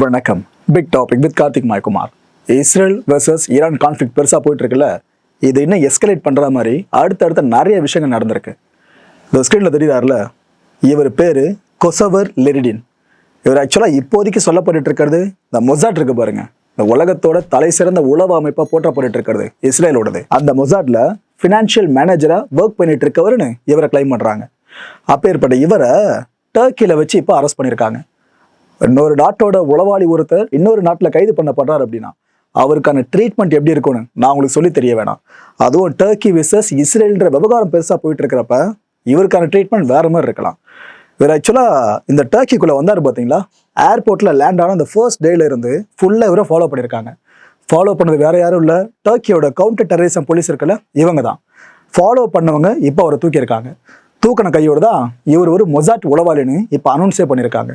வணக்கம். Big topic with Karthik Maykumar. Israel versus Iran conflict பெருசாக போயிட்டு இருக்குல்ல இது இன்னும் எஸ்கலேட் பண்ணுற மாதிரி அடுத்தடுத்த நிறைய விஷயங்கள் நடந்திருக்கு. இந்த ஸ்க்ரீனில் தெரியுதாருல? இவர் பேர் கொசவர் லெரிடின். இவர் ஆக்சுவலாக இப்போதைக்கு சொல்லப்பட்டு இருக்கிறது இந்த மொசாட் இருக்கு பாருங்க. இந்த உலகத்தோட தலை சிறந்த உளவு அமைப்பாக போற்றப்பட்டு இருக்கிறது இஸ்ரேலோடது. அந்த மொசாட்ல ஃபினான்ஷியல் மேனேஜராக ஒர்க் பண்ணிட்டு இருக்கவர்னு இவரை கிளைம் பண்ணுறாங்க அப்பேற்பட்ட இவரை டர்க்கியில் வச்சு இப்போ அரெஸ்ட் பண்ணியிருக்காங்க இன்னொரு நாட்டோட உளவாளி ஒருத்தர் இன்னொரு நாட்டில் கைது பண்ணப்படுறார் அப்படின்னா அவருக்கான ட்ரீட்மெண்ட் எப்படி இருக்கும்னு நான் உங்களுக்கு சொல்லி தெரிய வேணாம். அதுவும் டர்க்கி விசஸ் இஸ்ரேல்ன்ற விவகாரம் பெருசாக போயிட்டு இருக்கிறப்ப இவருக்கான ட்ரீட்மெண்ட் வேற மாதிரி இருக்கலாம். இவர் ஆக்சுவலாக இந்த டர்க்கிக்குள்ளே வந்தார் பார்த்தீங்களா ஏர்போர்ட்டில் லேண்ட் ஆன அந்த ஃபர்ஸ்ட் டேல இருந்து ஃபுல்லாக இவரை ஃபாலோ பண்ணியிருக்காங்க. ஃபாலோ பண்ணது வேற யாரும் இல்லை. டர்க்கியோட கவுண்டர் டெரரிசம் போலீஸ் இருக்குல்ல இவங்க தான். ஃபாலோ பண்ணவங்க இப்போ அவரை தூக்கியிருக்காங்க. தூக்கின கையோடு தான் இவர் ஒரு மொசாட் உளவாளின்னு இப்போ அனௌன்ஸே பண்ணியிருக்காங்க.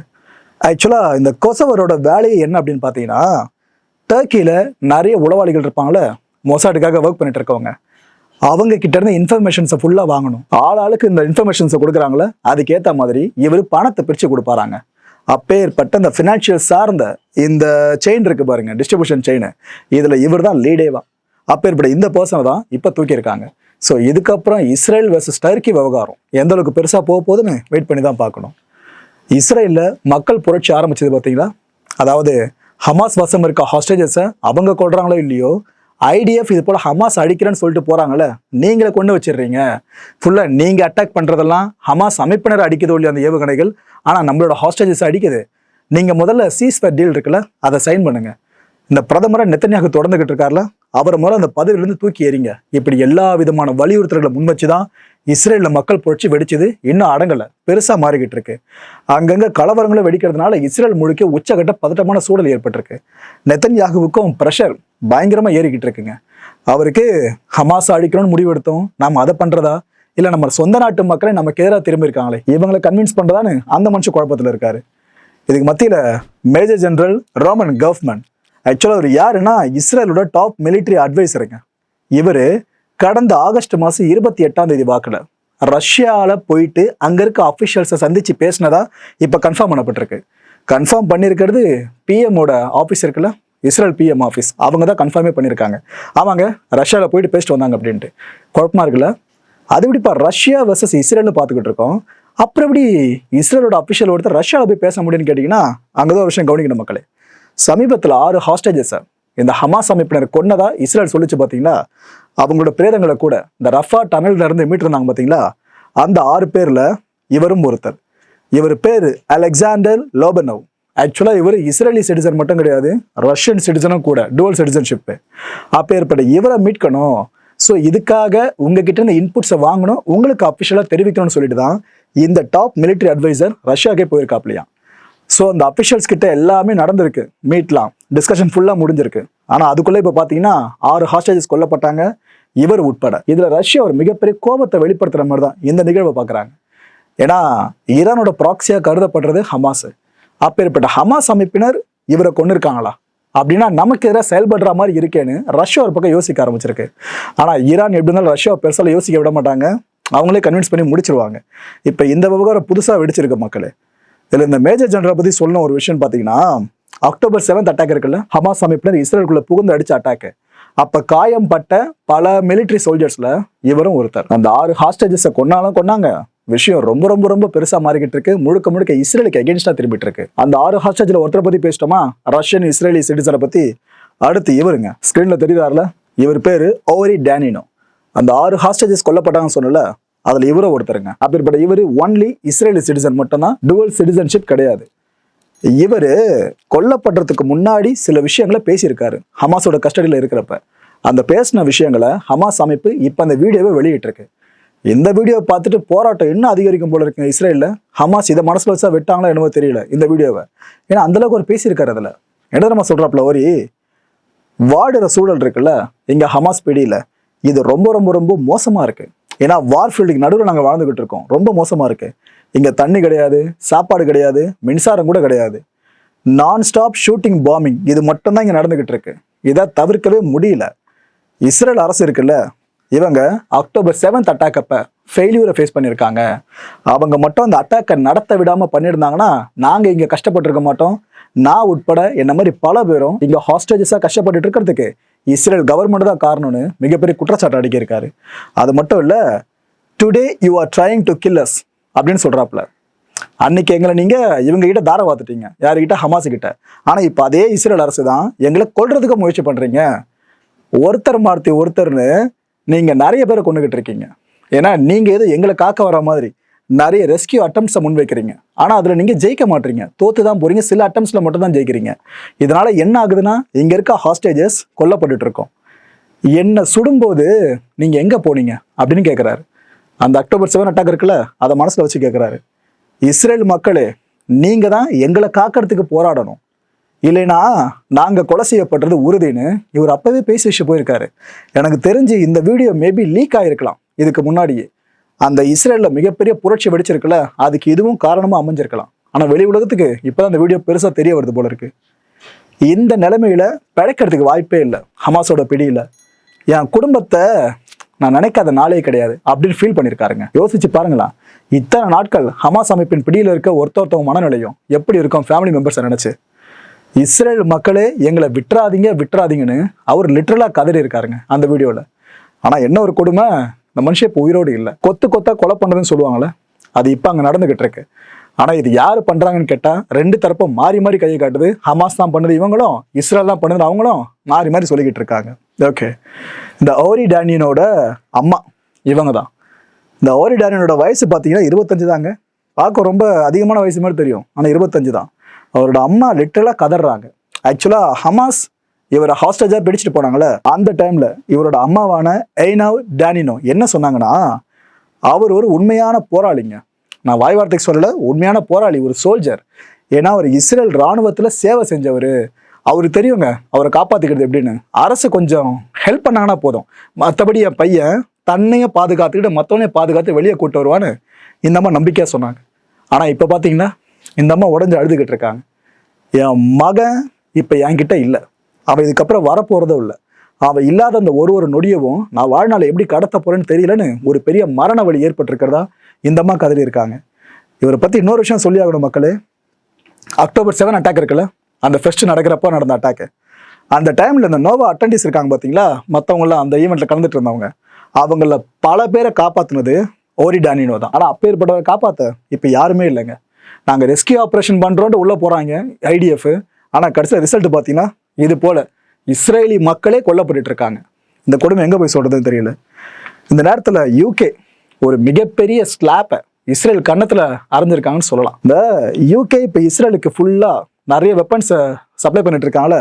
ஆக்சுவலாக இந்த கொசவரோட வேலையை என்ன அப்படின்னு பார்த்தீங்கன்னா டர்க்கியில் நிறைய உளவாளிகள் இருப்பாங்களே மொசாட்டுக்காக ஒர்க் பண்ணிட்டு இருக்கவங்க. அவங்க கிட்ட இருந்து இன்ஃபர்மேஷன்ஸை ஃபுல்லாக வாங்கணும். ஆள் ஆளுக்கு இந்த இன்ஃபர்மேஷன்ஸை கொடுக்குறாங்களே அதுக்கேற்ற மாதிரி இவர் பணத்தை பிரித்து கொடுப்பாராங்க. அப்பேற்பட்ட இந்த ஃபினான்ஷியல் சார்ந்த இந்த செயின் இருக்குது பாருங்கள் டிஸ்ட்ரிபியூஷன் செயின் இதில் இவர் தான் லீடேவா அப்பேற்பட்ட இந்த பர்சனை தான் இப்போ தூக்கியிருக்காங்க. ஸோ இதுக்கப்புறம் இஸ்ரேல் வர்சஸ் டர்க்கி விவகாரம். எந்த அளவுக்கு பெருசாக போக போகுதுன்னு வெயிட் பண்ணி தான் பார்க்கணும். இஸ்ரேலில் மக்கள் புரட்சி ஆரம்பிச்சது பார்த்தீங்களா? அதாவது ஹமாஸ் வசம் இருக்க ஹாஸ்டேஜஸை அவங்க கொள்றாங்களோ இல்லையோ ஐடிஎஃப் இது போல் ஹமாஸ் அடிக்கிறேன்னு சொல்லிட்டு போகிறாங்களே நீங்களே கொண்டு வச்சிடுறீங்க. ஃபுல்லாக நீங்கள் அட்டாக் பண்ணுறதெல்லாம் ஹமாஸ் அமைப்பினர் அடிக்குதோ இல்லையோ அந்த ஏவுகணைகள் ஆனால் நம்மளோட ஹாஸ்டேஜஸ் அடிக்குது. நீங்கள் முதல்ல சீஸ்பர் டீல் இருக்குல்ல அதை சைன் பண்ணுங்கள் இந்த பிரதமரை நெத்தனியாக தொடர்ந்துகிட்டு இருக்கார்ல அவரை முதல்ல அந்த பதவியிலேருந்து தூக்கி எறிங்க. இப்படி எல்லா விதமான வலியுறுத்தல்களை முன் வச்சு தான் இஸ்ரேலில் மக்கள் புரட்சி வெடிச்சது இன்னும் அடங்கலை. பெருசாக மாறிக்கிட்டு இருக்கு. அங்கங்கே கலவரங்களை வெடிக்கிறதுனால இஸ்ரேல் முழுக்க உச்சகட்ட பதட்டமான சூழல் ஏற்பட்டிருக்கு. நெத்தன் யாகுவுக்கும் ப்ரெஷர் பயங்கரமாக ஏறிக்கிட்டு இருக்குங்க. அவருக்கு ஹமாஸ் அழிக்கணும்னு முடிவெடுத்தோம். நாம் அதை பண்ணுறதா இல்லை நம்ம சொந்த நாட்டு மக்களை நமக்கு எதிராக திரும்பி இருக்காங்களே இவங்களை கன்வின்ஸ் பண்ணுறதான்னு அந்த மனுஷன் குழப்பத்தில் இருக்காரு. இதுக்கு மத்தியில் மேஜர் ஜெனரல் ரோமன் கவர்மெண்ட். ஆக்சுவலாக அவர் யாருன்னா இஸ்ரேலோட டாப் மிலிட்ரி அட்வைசருங்க இவர் கடந்த ஆகஸ்ட் மாதம் இருபத்தி எட்டாம் தேதி வாக்கில் ரஷ்யாவில் போயிட்டு அங்கே இருக்க அஃபிஷியல்ஸை சந்தித்து பேசினதா இப்போ கன்ஃபார்ம் பண்ணப்பட்டிருக்கு. கன்ஃபார்ம் பண்ணியிருக்கிறது பிஎம்மோட ஆஃபீஸ் இருக்குல்ல? இஸ்ரேல் பிஎம் ஆஃபீஸ் அவங்க தான் கன்ஃபார்மே பண்ணியிருக்காங்க ஆமாங்க ரஷ்யாவில் போயிட்டு பேசிட்டு வந்தாங்க அப்படின்ட்டு. குழப்பமாக இருக்குல்ல? அது இப்படிப்பா ரஷ்யா வர்சஸ் இஸ்ரேல்னு பார்த்துக்கிட்டு இருக்கோம். அப்புறம் எப்படி இஸ்ரேலோட அஃபிஷியல் ஒருத்தர் ரஷ்யாவில் போய் பேச முடியும்னு கேட்டிங்கன்னா அங்கே தான் ஒரு விஷயம் கவனிக்கணும் மக்களே. சமீபத்தில் ஆறு ஹாஸ்டேஜஸை இந்த ஹமாஸ் அமைப்பினர் கொன்னதா இஸ்ரேல் சொல்லிச்சு பார்த்தீங்களா? அவங்களோட பிரேதங்களை கூட இந்த ரஃபா டனல்ல இருந்து மீட்டிருந்தாங்க பார்த்தீங்களா அந்த ஆறு பேரில் இவரும் ஒருத்தர். இவர் பேர் அலெக்சாண்டர் லோபனவ். ஆக்சுவலாக இவர் இஸ்ரேலி சிட்டிசன் மட்டும் கிடையாது ரஷ்யன் சிட்டிசனும் கூட டுவல் சிட்டிசன்ஷிப்பு அப்பேற்பட்ட இவரை மீட்கணும். ஸோ இதுக்காக உங்ககிட்ட இந்த இன்புட்ஸை வாங்கணும். உங்களுக்கு அஃபிஷியலாக தெரிவிக்கணும்னு சொல்லிட்டு தான் இந்த டாப் மிலிட்ரி அட்வைசர் ரஷ்யாக்கே போயிருக்காப்லையா. ஸோ அந்த அஃபிஷியல்ஸ் கிட்ட எல்லாமே நடந்திருக்கு. மீட்லாம் டிஸ்கஷன் ஃபுல்லாக முடிஞ்சிருக்கு. ஆனால் அதுக்குள்ளே இப்போ பார்த்தீங்கன்னா ஆறு ஹாஸ்டேஜஸ் கொல்லப்பட்டாங்க. இவர் உட்பட. இதில் ரஷ்யா ஒரு மிகப்பெரிய கோபத்தை வெளிப்படுத்துகிற மாதிரி தான் இந்த நிகழ்வை பார்க்குறாங்க. ஏன்னா ஈரானோட ப்ராக்சியாக கருதப்படுறது ஹமாஸ். அப்பேற்பட்ட ஹமாஸ் அமைப்பினர் இவரை கொண்டு இருக்காங்களா அப்படின்னா நமக்கு எதிராக செயல்படுற மாதிரி இருக்கேன்னு ரஷ்யா ஒரு பக்கம் யோசிக்க ஆரம்பிச்சிருக்கு. ஆனால் ஈரான் எப்படி இருந்தாலும் ரஷ்யா பெருசால யோசிக்க விட மாட்டாங்க. அவங்களே கன்வின்ஸ் பண்ணி முடிச்சிருவாங்க. இப்போ இந்த விவகாரம் புதுசாக வெடிச்சிருக்கு மக்களே. இதில் இந்த மேஜர் ஜெனரல் பற்றி சொல்லணும் ஒரு விஷயம் பார்த்தீங்கன்னா அக்டோபர் செவன்த் அட்டாக் இருக்குல்ல? ஹமாஸ் அமைப்பினர் இஸ்ரேலுக்குள்ள புகுந்து அடிச்ச அட்டாக்கு அப்போ காயம்பட்ட பல மிலிட்ரி சோல்ஜர்ஸ்ல இவரும் ஒருத்தர். அந்த ஆறு ஹாஸ்டேஜஸை கொன்னாலும் கொன்னாங்க. விஷயம் ரொம்ப ரொம்ப ரொம்ப பெருசா மாறிக்கிட்டு இருக்கு. முழுக்க முழுக்க இஸ்ரேலுக்கு எகென்ஸ்டா திரும்பிட்டு இருக்கு. அந்த ஆறு ஹாஸ்டேஜ்ல ஒருத்தரை பத்தி பேசிட்டோமா? ரஷ்யன் இஸ்ரேலி சிட்டிசனை பத்தி. அடுத்து இவருங்க. ஸ்கிரீன்ல தெரியுதாருல? இவர் பேரு ஓவரி டேனினோ அந்த ஆறு ஹாஸ்டேஜஸ் கொல்லப்பட்டாங்கன்னு சொன்னல அதுல இவரும் ஒருத்தருங்க. அப்படிப்பட்ட இவர் ஒன்லி இஸ்ரேலி சிட்டிசன் மட்டும்தான். டுவல் சிட்டிசன்ஷிப் கிடையாது. இவர் கொல்லப்படுறதுக்கு முன்னாடி சில விஷயங்களை பேசியிருக்காரு. ஹமாஸோட கஸ்டடியில் இருக்கிறப்ப. அந்த பேசின விஷயங்களை ஹமாஸ் அமைப்பு இப்போ அந்த வீடியோவை வெளியிட்டிருக்கு. இந்த வீடியோவை பார்த்துட்டு போராட்டம் இன்னும் அதிகரிக்கும் போல இருக்குங்க இஸ்ரேலில். ஹமாஸ் இதை மனசில் வச்சா விட்டாங்களோ என்னவோ தெரியல இந்த வீடியோவை. ஏன்னா அந்தளவுக்கு ஒரு பேசியிருக்காரு அதில். என்ன நம்ம சொல்கிறாப்புல ஒரு வாடுற சூழல் இருக்குல்ல இங்கே ஹமாஸ் பிடியில். இது ரொம்ப ரொம்ப ரொம்ப மோசமாக இருக்குது ஏன்னா வார்ஃபீல்டுக்கு நடுவில் நாங்கள் வாழ்ந்துகிட்டு இருக்கோம். ரொம்ப மோசமாக இருக்குது இங்கே தண்ணி கிடையாது சாப்பாடு கிடையாது மின்சாரம் கூட கிடையாது. நான் ஸ்டாப் ஷூட்டிங் பாம்பிங் இது மட்டும்தான் இங்கே நடந்துகிட்டு இருக்கு. இதை தவிர்க்கவே முடியல. இஸ்ரேல் அரசு இருக்குல்ல இவங்க அக்டோபர் செவன்த் அட்டாக் அப்போ ஃபெயிலியூரை ஃபேஸ் பண்ணியிருக்காங்க. அவங்க மட்டும் அந்த அட்டாக்கை நடத்த விடாமல் பண்ணியிருந்தாங்கன்னா நாங்கள் இங்கே கஷ்டப்பட்டிருக்க மாட்டோம். நான் உட்பட என்ன மாதிரி பல பேரும் இங்கே ஹாஸ்டேஜஸாக கஷ்டப்பட்டுட்டு இருக்கிறதுக்கு இஸ்ரேல் கவர்மெண்ட் தான் காரணம்னு மிகப்பெரிய குற்றச்சாட்டு அடிக்கியிருக்காரு. அது மட்டும் இல்லை today you are trying to kill us அப்படின்னு சொல்கிறாப்புல அன்னைக்கு எங்களை நீங்கள் இவங்ககிட்ட தார பார்த்துட்டீங்க யாருக்கிட்ட ஹமாஸ் கிட்ட. ஆனால் இப்போ அதே இஸ்ரேல் அரசு தான் எங்களை கொள்றதுக்கு முயற்சி பண்ணுறீங்க ஒருத்தர் மாற்றி ஒருத்தர்னு நீங்கள் நிறைய பேரை கொண்டுகிட்டு இருக்கீங்க. ஏன்னா நீங்கள் எதுவும் எங்களை காக்க வர மாதிரி. நிறைய ரெஸ்கியூ அட்டம்ஸை முன்வைக்கிறீங்க. ஆனா அதுல நீங்க ஜெயிக்க மாட்டீங்க. தோத்து தான் போறீங்க. சில அட்டம்ஸ்ல மட்டும் தான் ஜெயிக்கிறீங்க. இதனால என்ன ஆகுதுன்னா இங்க இருக்க ஹாஸ்டேஜஸ் கொல்லப்பட்டு இருக்கோம். என்ன சுடும்போது நீங்க எங்க போனீங்க? அப்படின்னு கேட்குறாரு அந்த அக்டோபர் செவன் அட்டாக் இருக்குல்ல அதை மனசுல வச்சு கேட்குறாரு இஸ்ரேல் மக்களே நீங்க தான் எங்களை காக்கிறதுக்கு போராடணும். இல்லைனா நாங்க கொலை செய்யப்படுறது உறுதின்னு இவர் அப்பவே பேசி வச்சு போயிருக்காரு. எனக்கு தெரிஞ்சு இந்த வீடியோ மேபி லீக் ஆயிருக்கலாம். இதுக்கு முன்னாடியே. அந்த இஸ்ரேலில் மிகப்பெரிய புரட்சி வெடிச்சிருக்குல்ல அதுக்கு இதுவும் காரணமாக அமைஞ்சிருக்கலாம். ஆனால் வெளி உலகத்துக்கு இப்போ அந்த வீடியோ பெருசாக தெரிய வருது போல இருக்கு. இந்த நிலைமையில பிழைக்கிறதுக்கு வாய்ப்பே இல்லை. ஹமாஸோட பிடியில். என் குடும்பத்தை நான் நினைக்காத நாளே கிடையாது அப்படின்னு ஃபீல் பண்ணியிருக்காருங்க யோசிச்சு பாருங்களா. இத்தனை நாட்கள் ஹமாஸ் அமைப்பின் பிடியில் இருக்க ஒருத்த ஒருத்தவங்க மனநிலையும் எப்படி இருக்கும் ஃபேமிலி மெம்பர்ஸை நினச்சி? இஸ்ரேல் மக்களே எங்களை விட்டுறாதீங்க விட்டுறாதீங்கன்னு அவர் லிட்ரலாக கதறி இருக்காருங்க அந்த வீடியோவில் ஆனால் என்ன ஒரு கொடுமை? இந்த மனுஷன் இப்போ உயிரோடு இல்லை. கொத்து கொத்தா கொலை பண்ணுறதுன்னு சொல்லுவாங்கள்ல அது இப்போ அங்கே நடந்துகிட்டு இருக்கு. ஆனால் இது யார் பண்ணுறாங்கன்னு கேட்டால் ரெண்டு தரப்பும் மாறி மாறி கையை காட்டுது. ஹமாஸ் தான் பண்ணுது இவங்களும் இஸ்ரேல் தான் பண்ணுது அவங்களும் மாறி மாறி சொல்லிக்கிட்டு இருக்காங்க. ஓகே. இந்த ஓரி டேனியனோட அம்மா இவங்க தான். இந்த ஓரி டேனியனோட வயசு பார்த்தீங்கன்னா இருபத்தஞ்சு தாங்க. பார்க்க ரொம்ப அதிகமான வயசு மாதிரி தெரியும். ஆனால் இருபத்தஞ்சு தான். அவரோட அம்மா லிட்டரலாக கதறாங்க. ஆக்சுவலாக ஹமாஸ் இவரை ஹாஸ்டேஜா பிடிச்சிட்டு போனாங்களே அந்த டைமில் இவரோட அம்மாவான எய்னாவ் டேனினோ என்ன சொன்னாங்கன்னா அவர் ஒரு உண்மையான போராளிங்க. நான் வாய் வார்த்தைக்கு சொல்லல உண்மையான போராளி ஒரு சோல்ஜர் ஏன்னா அவர் இஸ்ரேல் ராணுவத்தில் சேவை செஞ்சவர். அவருக்கு தெரியுங்க அவரை காப்பாற்றிக்கிறது எப்படின்னு. அரசு கொஞ்சம் ஹெல்ப் பண்ணாங்கன்னா போதும். மற்றபடி என் பையன் தன்னையும் பாதுகாத்துக்கிட்டு மற்றவனையும் பாதுகாத்து வெளியே கூட்டு வருவான்னு இந்த அம்மா நம்பிக்கையாக சொன்னாங்க. ஆனால் இப்போ பார்த்தீங்கன்னா இந்த அம்மா உடஞ்சு அழுதுகிட்டு இருக்காங்க. என் மகன் இப்போ என்கிட்ட இல்லை. அவன் இதுக்கப்புறம் வரப்போகிறதும் இல்லை. அவன் இல்லாத அந்த ஒரு ஒரு நொடியவும் நான் வாழ்நாளை எப்படி கடத்த போறேன்னு தெரியலன்னு ஒரு பெரிய மரண வழி ஏற்பட்டிருக்கிறதா இந்தம்மா கதறி இருக்காங்க இவரை பற்றி இன்னொரு விஷயம் சொல்லி ஆகணும் மக்களே. அக்டோபர் செவன் அட்டாக் இருக்குல்ல? அந்த ஃபெஸ்ட் நடக்கிறப்போ நடந்த அட்டாக்கு அந்த டைமில் இந்த நோவா அட்டண்டிஸ் இருக்காங்க பார்த்தீங்களா மற்றவங்களாம் அந்த ஈவெண்ட்டில் கலந்துட்டு இருந்தவங்க. அவங்கள பல பேரை காப்பாற்றினது ஓரி டானினோ தான். ஆனால் அப்பேற்பட்டவரை காப்பாற்ற இப்போ யாருமே இல்லைங்க. நாங்கள் ரெஸ்கியூ ஆப்ரேஷன் பண்ணுறோன்ட்டு உள்ளே போகிறாங்க ஐடிஎஃப் ஆனால் கடைசியில் ரிசல்ட் பார்த்தீங்கன்னா இது போல் இஸ்ரேலி மக்களே கொல்லப்பட்டு இருக்காங்க இந்த கொடுமை எங்கே போய் சொல்கிறதுன்னு தெரியல. இந்த நேரத்தில் யூகே ஒரு மிகப்பெரிய ஸ்லாப்பை இஸ்ரேல் கன்னத்தில் அரைஞ்சிருக்காங்கன்னு சொல்லலாம். இந்த யூகே இப்போ இஸ்ரேலுக்கு ஃபுல்லாக நிறைய வெப்பன்ஸை சப்ளை பண்ணிட்டு இருக்காங்கள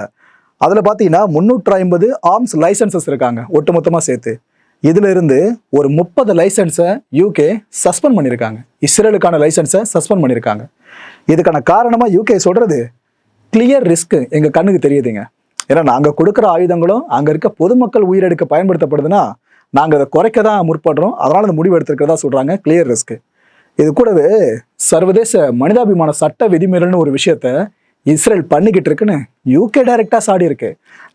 அதில் பார்த்தீங்கன்னா முந்நூற்று ஐம்பது ஆர்ம்ஸ் லைசன்சஸ் இருக்காங்க ஒட்டுமொத்தமாக சேர்த்து. இதுல இருந்து ஒரு முப்பது லைசன்ஸை யூகே சஸ்பெண்ட் பண்ணியிருக்காங்க இஸ்ரேலுக்கான லைசன்ஸை சஸ்பெண்ட் பண்ணியிருக்காங்க இதுக்கான காரணமாக யூகே சொல்கிறது கிளியர் ரிஸ்க் எங்கள் கண்ணுக்கு தெரியுதுங்க. ஏன்னா நாங்கள் கொடுக்குற ஆயுதங்களும் அங்கே இருக்க பொதுமக்கள் உயிரெடுக்க பயன்படுத்தப்படுதுன்னா நாங்கள் அதை குறைக்க தான் முற்படுறோம். அதனால் அந்த முடிவு எடுத்திருக்கிறதா சொல்கிறாங்க கிளியர் ரிஸ்க் இது கூடவே சர்வதேச மனிதாபிமான சட்ட விதிமீறல்னு ஒரு விஷயத்த இஸ்ரேல் பண்ணிக்கிட்டு இருக்குன்னு யூகே டைரெக்டாக சாடி இருக்கு.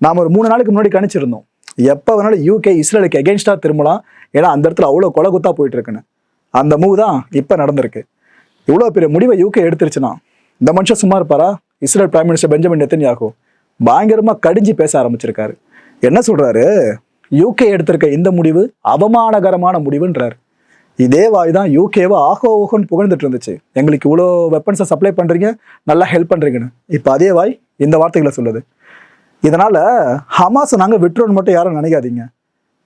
நாம் ஒரு மூணு நாளுக்கு முன்னாடி கணிச்சிருந்தோம். எப்போ வேணாலும் யூகே இஸ்ரேலுக்கு எகென்ஸ்டாக திரும்பலாம். ஏன்னா அந்த இடத்துல அவ்வளோ கொலை குத்தா போயிட்டு இருக்குன்னு. அந்த மூவ் தான் இப்போ நடந்திருக்கு. இவ்வளோ பெரிய முடிவை யூகே எடுத்துருச்சுன்னா இந்த மனுஷன் சும்மா இருப்பாரா? Israel prime minister Benjamin Netanyahu பயங்கரமாக கடிஞ்சு பேச ஆரம்பிச்சிருக்காரு. என்ன சொல்கிறாரு யூகே எடுத்திருக்க இந்த முடிவு அவமானகரமான முடிவுன்றார். இதே வாய் தான் யூகேவை ஆகோ ஓகோன்னு புகழ்ந்துட்டு இருந்துச்சு. எங்களுக்கு இவ்வளோ வெப்பன்ஸை சப்ளை பண்ணுறீங்க நல்லா ஹெல்ப் பண்ணுறீங்கன்னு இப்போ அதே வாய் இந்த வார்த்தைகளை சொல்லுது. இதனால் ஹமாஸை நாங்கள் விட்டுறோன்னு மட்டும் யாரும் நினைக்காதீங்க.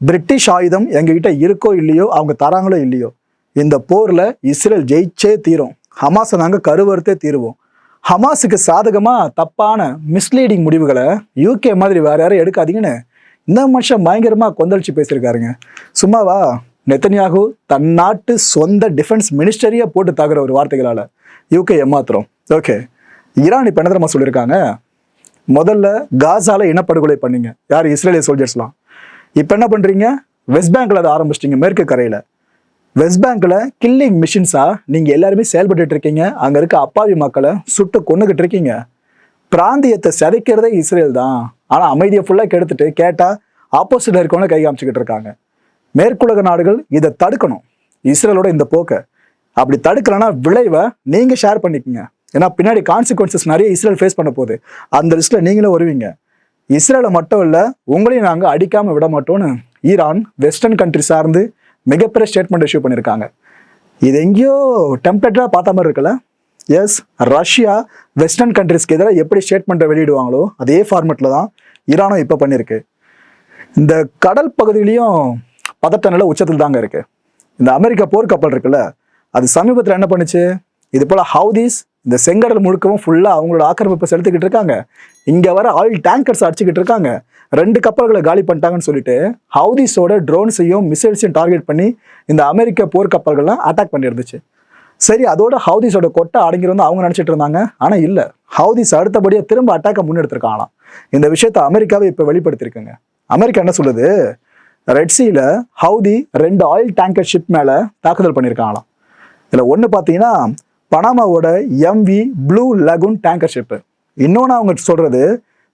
பிரிட்டிஷ் ஆயுதம் எங்ககிட்ட இருக்கோ இல்லையோ அவங்க தராங்களோ இல்லையோ இந்த போரில் இஸ்ரேல் ஜெயிச்சே தீரும். ஹமாஸை நாங்கள் கருவறுத்தே தீருவோம். ஹமாஸுக்கு சாதகமாக தப்பான மிஸ்லீடிங் முடிவுகளை யூகே மாதிரி வேறு யாரும் எடுக்காதீங்கன்னு இந்த மனுஷன் பயங்கரமாக கொந்தளிச்சு பேசியிருக்காருங்க. சும்மாவா? நெத்தன்யாகு தன் நாட்டு சொந்த டிஃபென்ஸ் மினிஸ்டரியை போட்டு தாக்குற ஒரு வார்த்தைகளால் யூகே ஏமாத்துறோம். ஓகே ஈரான் இப்போ என்ன சொல்லியிருக்காங்க? முதல்ல காசால இனப்படுகொலை பண்ணீங்க. யார்? இஸ்ரேலிய சோல்ஜர்ஸ்லாம் இப்போ என்ன பண்ணுறீங்க வெஸ்ட் பேங்கில் அதை ஆரம்பிச்சிட்டிங்க. மேற்கு கரையில். வெஸ்ட் பேங்க்ல கில்லிங் மிஷின்ஸா நீங்க எல்லாருமே செயல்பட்டு இருக்கீங்க. அங்க இருக்க அப்பாவி மக்களை சுட்டு கொண்டுகிட்டு இருக்கீங்க. பிராந்தியத்தை சிதைக்கிறதே இஸ்ரேல் தான். ஆனா அமைதியை ஃபுல்லா கெடுத்துட்டு கேட்டா ஆப்போசிட்ல இருக்கவங்க கை காமிச்சுக்கிட்டு இருக்காங்க. மேற்குலக நாடுகள் இதை தடுக்கணும். இஸ்ரேலோட இந்த போக்கை. அப்படி தடுக்கலன்னா விளைவை நீங்க ஷேர் பண்ணிக்கோங்க. ஏன்னா பின்னாடி கான்சிக்வன்சஸ் நிறைய இஸ்ரேல் ஃபேஸ் பண்ண போகுது. அந்த லிஸ்ட்டில் நீங்களும் வருவீங்க. இஸ்ரேலை மட்டும் இல்லை உங்களையும் நாங்கள் அடிக்காமல் விட மாட்டோம்னு ஈரான் வெஸ்டர்ன் கண்ட்ரி சார்ந்து மிகப்பெரிய ஸ்டேட்மெண்ட் இஷ்யூ பண்ணியிருக்காங்க இது எங்கேயோ டெம்ப்ளேட்டாக பார்த்த மாதிரி இருக்குல்ல? எஸ் ரஷ்யா வெஸ்டர்ன் கண்ட்ரிஸ்க்கு எதிராக எப்படி ஸ்டேட்மெண்ட்டை வெளியிடுவாங்களோ அதே ஃபார்மெட்டில் தான் ஈரானும் இப்போ பண்ணியிருக்கு இந்த கடல் பகுதியிலையும் பதட்ட நிலை உச்சத்தில் தாங்க இருக்குது இந்த அமெரிக்கா போர்க்கப்பல் இருக்குல்ல அது சமீபத்தில் என்ன பண்ணுச்சு? இது போல் ஹவுதீஸ் இந்த செங்கடல் முழுக்கவும் ஃபுல்லாக அவங்களோட ஆக்கிரமிப்பை செலுத்திக்கிட்டு இருக்காங்க. இங்கே வர ஆயில் டேங்கர்ஸ் அடிச்சுக்கிட்டு இருக்காங்க. ரெண்டு கப்பல்களை காலி பண்ணிட்டாங்கன்னு சொல்லிட்டு ஹவுதீஸோட ட்ரோன்ஸையும் மிசைல்ஸையும் டார்கெட் பண்ணி இந்த அமெரிக்க போர்க்கப்பல்கள்லாம் அட்டாக் பண்ணியிருந்துச்சு சரி அதோட ஹவுதீஸோட கொட்டை அடங்கிருந்து அவங்க நினச்சிட்டு இருந்தாங்க. ஆனால் இல்லை ஹவுதிஸ் அடுத்தபடியாக திரும்ப அட்டாக்கை முன்னெடுத்திருக்காங்களாம். இந்த விஷயத்தை அமெரிக்காவை இப்போ வெளிப்படுத்தியிருக்குங்க. அமெரிக்கா என்ன சொல்லுது? ரெட்சியில் ஹவுதி ரெண்டு ஆயில் டேங்கர் ஷிப் மேலே தாக்குதல் பண்ணியிருக்காங்களாம். இதில் ஒன்று பார்த்தீங்கன்னா பனாமாவோட MV blue lagoon tanker ship இன்னொன்று அவங்க சொல்கிறது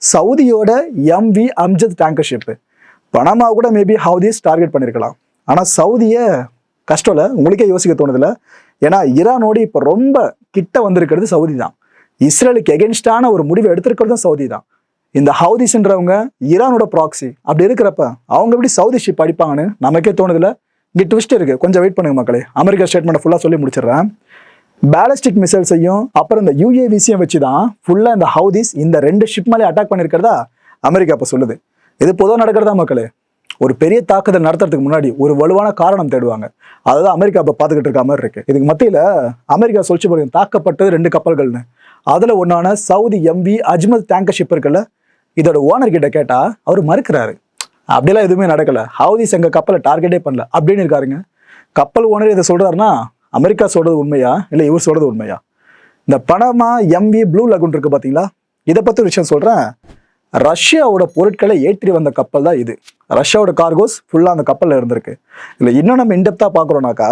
சவுதியோட MV Amjad tanker ship Panama கூட மேபி ஹவுதிஸ் டார்கெட் பண்ணியிருக்கலாம் ஆனால் சவுதியை கஷ்டம் இல்லை உங்களுக்கே யோசிக்க தோணுதில்ல ஏன்னா ஈரானோடு இப்போ ரொம்ப கிட்ட வந்திருக்கிறது சவுதி தான் இஸ்ரேலுக்கு எகென்ஸ்டான ஒரு முடிவை எடுத்திருக்கிறதும் சவுதி தான் இந்த ஹவுதிஸ்ன்றவங்க ஈரானோட ப்ராக்ஸி அப்படி இருக்கிறப்ப அவங்க எப்படி சவுதி ஷிப் அடிப்பாங்கன்னு நமக்கே தோணுதில்ல இங்கே ட்விஸ்ட் இருக்குது கொஞ்சம் வெயிட் பண்ணுங்க மக்களே. அமெரிக்கா ஸ்டேட்மெண்ட் ஃபுல்லாக சொல்லி முடிச்சிடுறேன். பேலஸ்டிக் மிசைல்ஸையும் அப்புறம் இந்த யூஏவிசியும் வச்சு தான் ஃபுல்லாக இந்த ஹவுதிஸ் இந்த ரெண்டு ஷிப் மேலே அட்டாக் பண்ணியிருக்கிறதா அமெரிக்கா இப்போ சொல்லுது. இது பொதுவாக நடக்கிறதா மக்களே? ஒரு பெரிய தாக்குதல் நடத்துறதுக்கு முன்னாடி ஒரு வலுவான காரணம் தேடுவாங்க. அதுதான் அமெரிக்கா இப்போ பார்த்துக்கிட்டு இருக்க மாதிரி இருக்கு. இதுக்கு மத்தியில் அமெரிக்கா சொல்லிச்சு பாருங்க தாக்கப்பட்டது ரெண்டு கப்பல்கள்னு. அதில் ஒன்றான Saudi MP Ajmal tanker ship இருக்குல்ல இதோட ஓனர் கிட்ட கேட்டால் அவர் மறுக்கிறாரு. அப்படிலாம் எதுவுமே நடக்கலை. ஹவுதிஸ் எங்கள் கப்பலை டார்கெட்டே பண்ணல. அப்படின்னு இருக்காருங்க. கப்பல் ஓனர் இதை சொல்கிறாருன்னா அமெரிக்கா சொல்றது உண்மையா? இல்லை இவர் சொல்றது உண்மையா? இந்த பணமா எம்வி ப்ளூ லகுன் இருக்கு பார்த்தீங்களா இதை பற்றி ஒரு விஷயம் சொல்கிறேன் ரஷ்யாவோட பொருட்களை ஏற்றி வந்த கப்பல் தான் இது. ரஷ்யாவோட கார்கோஸ் ஃபுல்லாக அந்த கப்பலில் இருந்திருக்கு. இல்லை இன்னும் நம்ம இன்டெப்த்தாக பார்க்குறோம்னாக்கா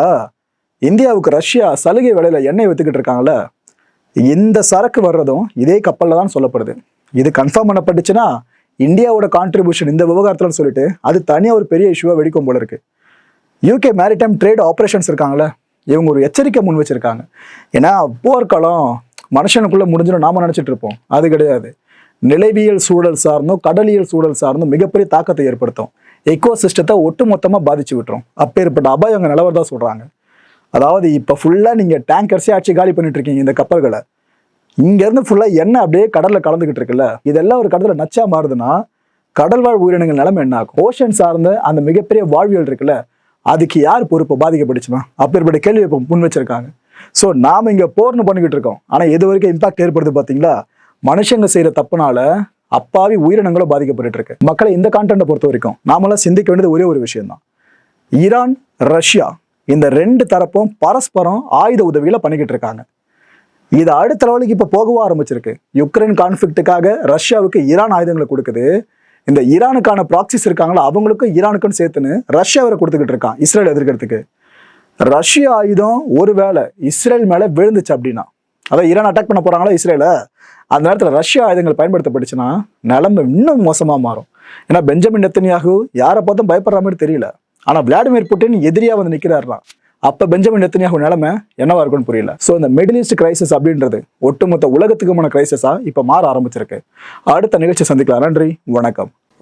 இந்தியாவுக்கு ரஷ்யா சலுகை விலையில் எண்ணெய் வித்துக்கிட்டு இருக்காங்கல்ல இந்த சரக்கு வர்றதும் இதே கப்பலில் தான் சொல்லப்படுது. இது கன்ஃபார்ம் பண்ணப்பட்டுச்சுன்னா இந்தியாவோட கான்ட்ரிபியூஷன் இந்த விவகாரத்தில் சொல்லிட்டு அது தனியாக ஒரு பெரிய இஷ்யூவாக வெடிக்கும் போல இருக்கு. யூகே மேரிடைம் ட்ரேட் ஆப்ரேஷன்ஸ் இருக்காங்களே இவங்க ஒரு எச்சரிக்கை முன் வச்சிருக்காங்க. ஏன்னா போர்க்களம் மனுஷனுக்குள்ளே முடிஞ்சிடும் நாம நினச்சிட்டு இருப்போம். அது கிடையாது. நிலவியல் சூழல் சார்ந்தும் கடலியல் சூழல் சார்ந்தும் மிகப்பெரிய தாக்கத்தை ஏற்படுத்தும். எக்கோ சிஸ்டத்தை ஒட்டு மொத்தமாக பாதிச்சு விட்டுரும். அப்பேற்பட்ட அபாயம் அங்கே நிலவர தான் சொல்கிறாங்க அதாவது இப்போ ஃபுல்லாக நீங்கள் டேங்கர்ஸே ஆட்சி காலி பண்ணிட்டு இருக்கீங்க இந்த கப்பல்களை. இங்கேருந்து ஃபுல்லாக எண்ணெய் அப்படியே கடலில் கலந்துக்கிட்டு இருக்குல்ல? இதெல்லாம் ஒரு கடலில் நச்சா மாறுதுன்னா கடல் வாழ் உயிரினங்கள் நிலைமை என்ன ஆகும்? ஓஷன் சார்ந்த அந்த மிகப்பெரிய வாழ்வியல் இருக்குல்ல? அதுக்கு யார் பொறுப்பு பாதிக்கப்பட்டுச்சுமா? அப்பேற்பட்ட கேள்வி இப்போ முன் வச்சிருக்காங்க. ஸோ நாம் இங்கே போர்னு பண்ணிக்கிட்டு இருக்கோம். ஆனால் எது வரைக்கும் இம்பாக்ட் ஏற்படுது பார்த்தீங்களா மனுஷங்க செய்கிற தப்புனால அப்பாவி உயிரினங்களும் பாதிக்கப்பட்டு இருக்கு மக்களை இந்த கான்டென்ட்டை பொறுத்த வரைக்கும் நாமெல்லாம் சிந்திக்க வேண்டியது ஒரே ஒரு விஷயம்தான். ஈரான் ரஷ்யா இந்த ரெண்டு தரப்பும் பரஸ்பரம் ஆயுத உதவிகளை பண்ணிக்கிட்டு இருக்காங்க. இது அடுத்த லெவலுக்கு இப்போ போகவும் ஆரம்பிச்சிருக்கு. யுக்ரைன் கான்ஃப்ளிக்ட்டுக்காக ரஷ்யாவுக்கு ஈரான் ஆயுதங்களை கொடுக்குது. இந்த ஈரானுக்கான ப்ராக்சிஸ் இருக்காங்களோ? அவங்களுக்கும் ஈரானுக்கும் சேர்த்துன்னு ரஷ்யா வரை கொடுத்துக்கிட்டு இருக்கான் இஸ்ரேல் எதிர்க்கிறதுக்கு. ரஷ்ய ஆயுதம் ஒருவேளை இஸ்ரேல் மேலே விழுந்துச்சு அப்படின்னா அதான் ஈரான் அட்டாக் பண்ண போகிறாங்களா இஸ்ரேலை? அந்த நேரத்தில் ரஷ்ய ஆயுதங்கள் பயன்படுத்தப்பட்டுச்சுன்னா நிலமை இன்னும் மோசமாக மாறும். ஏன்னா பெஞ்சமின் நெத்தனியாகு யாரை பார்த்தும் பயப்படுற மாதிரி தெரியல. ஆனால் விளாடிமிர் புட்டின் எதிரியாக வந்து நிற்கிறாருலாம் அப்போ பெஞ்சமின் நெத்தனியாக நிலைமை என்னவா இருக்கும்னு புரியல. ஸோ இந்த மிடில் ஈஸ்ட் கிரைசிஸ் அப்படின்றது ஒட்டுமொத்த உலகத்துக்குமான கிரைசிஸாக இப்போ மாற ஆரம்பிச்சிருக்கு. அடுத்த நிகழ்ச்சி சந்திக்கலாம். நன்றி வணக்கம்.